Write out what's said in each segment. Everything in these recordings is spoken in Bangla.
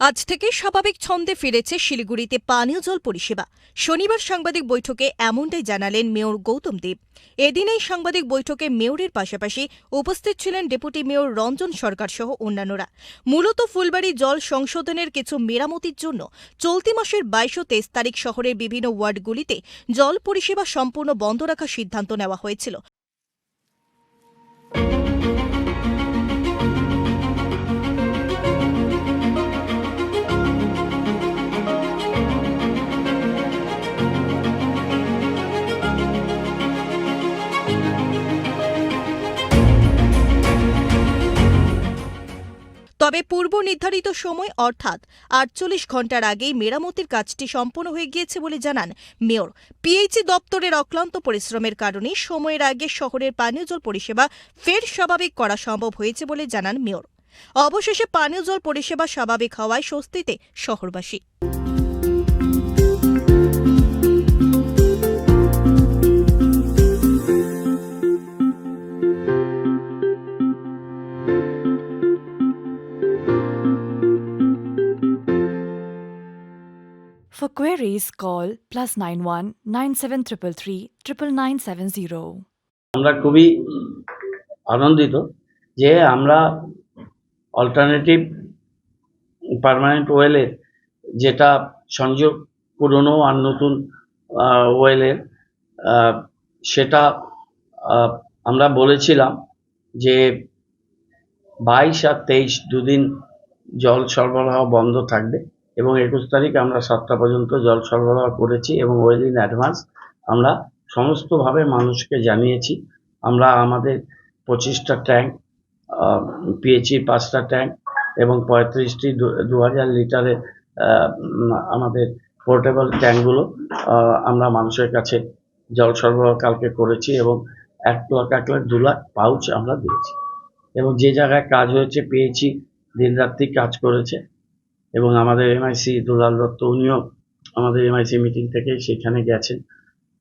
আজ থেকে স্বাভাবিক ছন্দে ফিরেছে শিলিগুড়িতে পানীয় জল পরিষেবা। শনিবার সাংবাদিক বৈঠকে এমনটাই জানালেন মেয়র গৌতম দেব। এদিন এই সাংবাদিক বৈঠকে মেয়রের পাশাপাশি উপস্থিত ছিলেন ডেপুটি মেয়র রঞ্জন সরকার সহ অন্যান্যরা। মূলত ফুলবাড়ি জল সংশোধনের কিছু মেরামতির জন্য চলতি মাসের বাইশ ও তেইশ তারিখ শহরের বিভিন্ন ওয়ার্ডগুলিতে জল পরিষেবা সম্পূর্ণ বন্ধ রাখার সিদ্ধান্ত নেওয়া হয়েছিল। তবে পূর্ব নির্ধারিত সময়, অর্থাৎ আটচল্লিশ ঘণ্টার আগেই মেরামতির কাজটি সম্পন্ন হয়ে গিয়েছে বলে জানান মেয়র। পিএইচি দপ্তরের অক্লান্ত পরিশ্রমের কারণে সময়ের আগে শহরের পানীয় জল পরিষেবা ফের স্বাভাবিক করা সম্ভব হয়েছে বলে জানান মেয়র। অবশেষে পানীয় জল পরিষেবা স্বাভাবিক হওয়ায় স্বস্তিতে শহরবাসী। For queries, call plus 91 9733 99970. আমরা খুবই আনন্দিত যে আমরা অল্টারনেটিভ পার্মানেন্ট ওয়েলের যেটা সংযোগ পুরনো আর নতুন ওয়েলের সেটা আমরা বলেছিলাম যে বাইশ আর তেইশ দুদিন জল সরবরাহ বন্ধ থাকবে এবং একুশ তারিখ আমরা সাতটা পর্যন্ত জল সরবরাহ করেছি এবং ওয়েল ইন অ্যাডভান্স আমরা সমস্তভাবে মানুষকে জানিয়েছি। আমরা আমাদের পঁচিশটা ট্যাঙ্ক পিএইচি পাঁচটা ট্যাঙ্ক এবং পঁয়ত্রিশটি দু হাজার লিটারের আমাদের পোর্টেবল ট্যাঙ্কগুলো আমরা মানুষের কাছে জল সরবরাহ কালকে করেছি এবং এক লাখ এক লাখ দু লাখ পাউচ আমরা দিয়েছি। এবং যে জায়গায় কাজ হয়েছে পেয়েছি, দিনরাত্রি কাজ করেছে। এবং আমাদের এমআইসি দুলাল দত্ত, উনিও আমাদের এমআইসি মিটিং থেকে সেখানে গেছেন।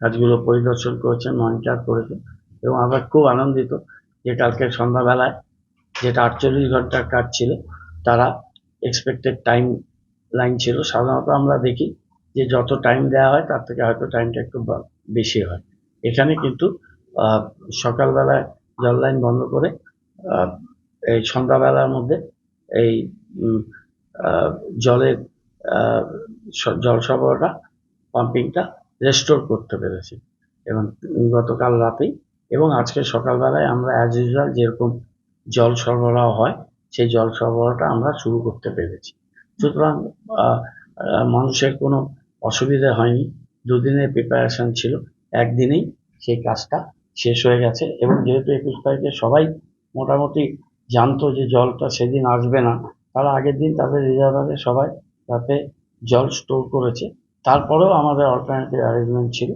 কাজগুলো পরিদর্শন করেছেন মনিটর করেছেন। এবং আমরা খুব আনন্দিত যে কালকে সন্ধ্যাবেলায় যেটা আটচল্লিশ ঘণ্টার কাজ ছিল, তারা এক্সপেক্টেড টাইম লাইন ছিল। সাধারণত আমরা দেখি যে যত টাইম দেওয়া হয়, তার থেকে হয়তো টাইমটা একটু বেশি হয়। এখানে কিন্তু সকালবেলায় জল লাইন বন্ধ করে এই সন্ধ্যাবেলার মধ্যে এই জলের জল সরবরাহটা পাম্পিংটা রেস্টোর করতে পেরেছি। এবং গতকাল রাতেই এবং আজকে সকালবেলায় আমরা অ্যাজ ইউজুয়াল যেরকম জল সরবরাহ হয়, সেই জল সরবরাহটা আমরা শুরু করতে পেরেছি। সুতরাং মানুষের কোনো অসুবিধা হয়নি। দুদিনের প্রিপারেশন ছিল, একদিনেই সেই কাজটা শেষ হয়ে গেছে এবং যেহেতু একুশ তারিখে সবাই মোটামুটি জানতো যে জলটা সেদিন আসবে না তারা আগের দিন তাদের রিজার্ভারে সবাই তাতে জল স্টোর করেছে। তারপরেও আমাদের অল্টারনেটিভ অ্যারেঞ্জমেন্ট ছিল।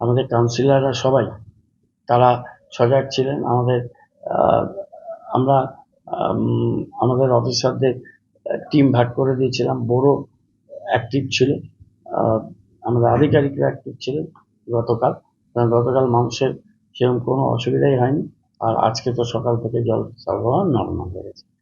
আমাদের কাউন্সিলররা সবাই, তারা সজাগ ছিলেন। আমাদের আমরা আমাদের অফিসারদের টিম ভাগ করে দিয়েছিলাম। বড় অ্যাক্টিভ ছিল। আমাদের আধিকারিকরা অ্যাক্টিভ ছিলেন গতকাল। গতকাল মানুষের সেরকম কোনো অসুবিধাই হয়নি। আর আজকে তো সকাল থেকে জল সরবরাহ নর্মাল হয়ে গেছে।